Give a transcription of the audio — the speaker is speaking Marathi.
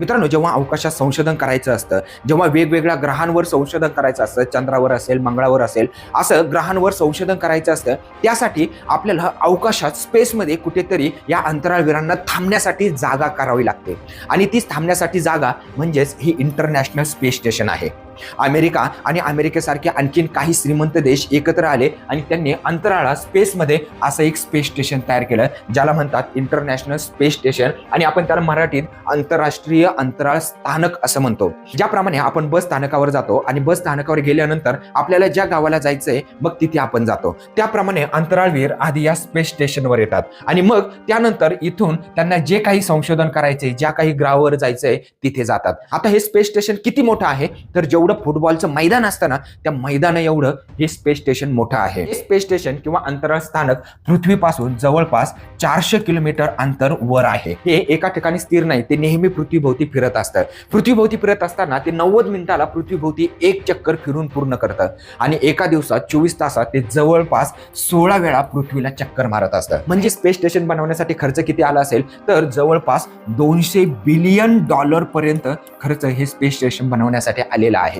मित्रांनो जेव्हा अवकाशात संशोधन करायचं असतं जेव्हा वेगवेगळ्या ग्रहांवर संशोधन करायचं असतं चंद्रावर असेल मंगळावर असेल असं ग्रहांवर संशोधन करायचं असतं त्यासाठी आपल्याला अवकाशात स्पेसमध्ये कुठेतरी या अंतराळवीरांना थांबण्यासाठी जागा करावी लागते. आणि तीच थांबण्यासाठी जागा म्हणजेच ही इंटरनॅशनल स्पेस स्टेशन आहे. अमेरिका आणि अमेरिकेसारखे आणखीन काही श्रीमंत देश एकत्र आले आणि त्यांनी अंतराळात स्पेसमध्ये असं एक स्पेस स्टेशन तयार केलं ज्याला म्हणतात इंटरनॅशनल स्पेस स्टेशन. आणि आपण त्याला मराठीत आंतरराष्ट्रीय अंतराळ स्थानक असं म्हणतो. ज्याप्रमाणे आपण बस स्थानकावर जातो आणि बस स्थानकावर गेल्यानंतर आपल्याला ज्या गावाला जायचंय मग तिथे आपण जातो. त्याप्रमाणे अंतराळवीर आधी या स्पेस स्टेशनवर येतात. आणि मग त्यानंतर इथून त्यांना जे काही संशोधन करायचे ज्या काही ग्रहावर जायचंय तिथे जातात. आता हे स्पेस स्टेशन किती मोठं आहे? तर जेव्हा जेवढं फुटबॉलचं मैदान असतं ना त्या मैदाना एवढं हे स्पेस स्टेशन मोठं आहे. हे स्पेस स्टेशन किंवा अंतराळ स्थानक पृथ्वीपासून जवळपास चारशे किलोमीटर अंतर वर आहे. हे एका ठिकाणी स्थिर नाही ते नेहमी पृथ्वीभोवती फिरत असतं. पृथ्वीभोवती फिरत असताना ते नव्वद मिनिटाला पृथ्वीभोवती एक चक्कर फिरून पूर्ण करतं. आणि एका दिवसात चोवीस तासात ते जवळपास सोळा वेळा पृथ्वीला चक्कर मारत असतं. म्हणजे स्पेस स्टेशन बनवण्यासाठी खर्च किती आला असेल तर जवळपास दोनशे बिलियन डॉलर पर्यंत खर्च हे स्पेस स्टेशन बनवण्यासाठी आलेला आहे.